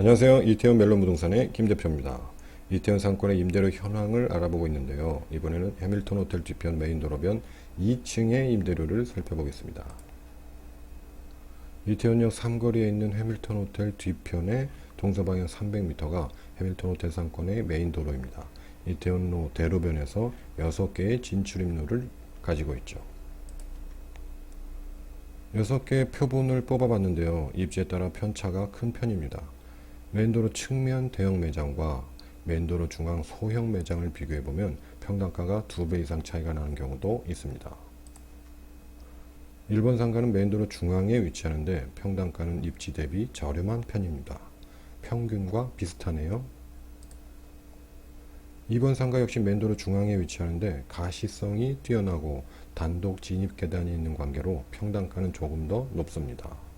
안녕하세요. 이태원 멜론 부동산의 김 대표입니다. 이태원 상권의 임대료 현황을 알아보고 있는데요. 이번에는 해밀턴 호텔 뒤편 메인 도로변 2층의 임대료를 살펴보겠습니다. 이태원역 3거리에 있는 해밀턴 호텔 뒤편의 동서방향 300m가 해밀턴 호텔 상권의 메인 도로입니다. 이태원로 대로변에서 6개의 진출입로를 가지고 있죠. 6개의 표본을 뽑아봤는데요. 입지에 따라 편차가 큰 편입니다. 메인도로 측면 대형 매장과 메인도로 중앙 소형 매장을 비교해보면 평당가가 2배 이상 차이가 나는 경우도 있습니다. 1번 상가는 메인도로 중앙에 위치하는데 평당가는 입지 대비 저렴한 편입니다. 평균과 비슷하네요. 2번 상가 역시 맨도로 중앙에 위치하는데 가시성이 뛰어나고 단독 진입 계단이 있는 관계로 평당가는 조금 더 높습니다.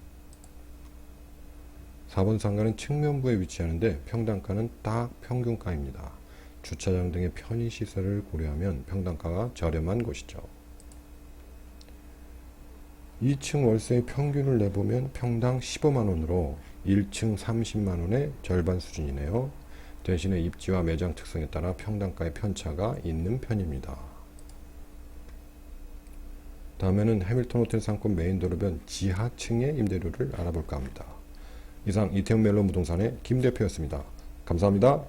4번 상가는 측면부에 위치하는데 평당가는 딱 평균가입니다. 주차장 등의 편의시설을 고려하면 평당가가 저렴한 곳이죠. 2층 월세의 평균을 내보면 평당 15만원으로 1층 30만원의 절반 수준이네요. 대신에 입지와 매장 특성에 따라 평당가의 편차가 있는 편입니다. 다음에는 해밀턴 호텔 상권 메인 도로변 지하층의 임대료를 알아볼까 합니다. 이상 이태원 멜론 부동산의 김 대표였습니다. 감사합니다.